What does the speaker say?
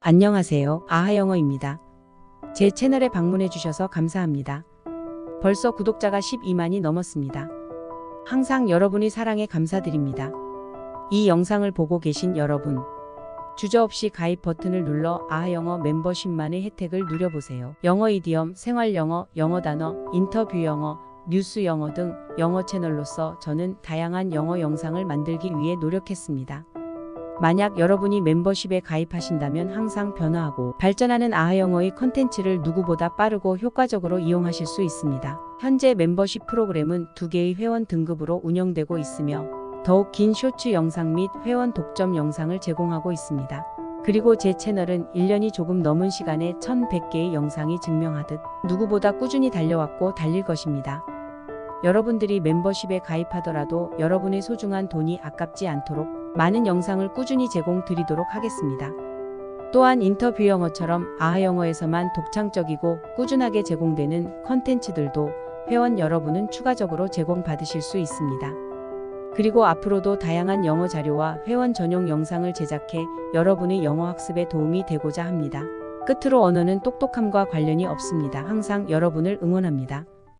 안녕하세요. 아하영어입니다. 제 채널에 방문해 주셔서 감사합니다. 벌써 구독자가 12만이 넘었습니다. 항상 여러분의 사랑에 감사드립니다. 이 영상을 보고 계신 여러분, 주저없이 가입 버튼을 눌러 아하영어 멤버십만의 혜택을 누려보세요. 영어 이디엄, 생활 영어, 영어 단어, 인터뷰 영어, 뉴스 영어 등 영어 채널로서 저는 다양한 영어 영상을 만들기 위해 노력했습니다. 만약 여러분이 멤버십에 가입하신다면 항상 변화하고 발전하는 아하영어의 컨텐츠를 누구보다 빠르고 효과적으로 이용하실 수 있습니다. 현재 멤버십 프로그램은 두 개의 회원 등급으로 운영되고 있으며 더욱 긴 쇼츠 영상 및 회원 독점 영상을 제공하고 있습니다. 그리고 제 채널은 1년이 조금 넘은 시간에 1100개의 영상이 증명하듯 누구보다 꾸준히 달려왔고 달릴 것입니다. 여러분들이 멤버십에 가입하더라도 여러분의 소중한 돈이 아깝지 않도록 많은 영상을 꾸준히 제공 드리도록 하겠습니다. 또한 인터뷰 영어처럼 아하 영어에서만 독창적이고 꾸준하게 제공되는 컨텐츠들도 회원 여러분은 추가적으로 제공받으실 수 있습니다. 그리고 앞으로도 다양한 영어 자료와 회원 전용 영상을 제작해 여러분의 영어 학습에 도움이 되고자 합니다. 끝으로 언어는 똑똑함과 관련이 없습니다. 항상 여러분을 응원합니다.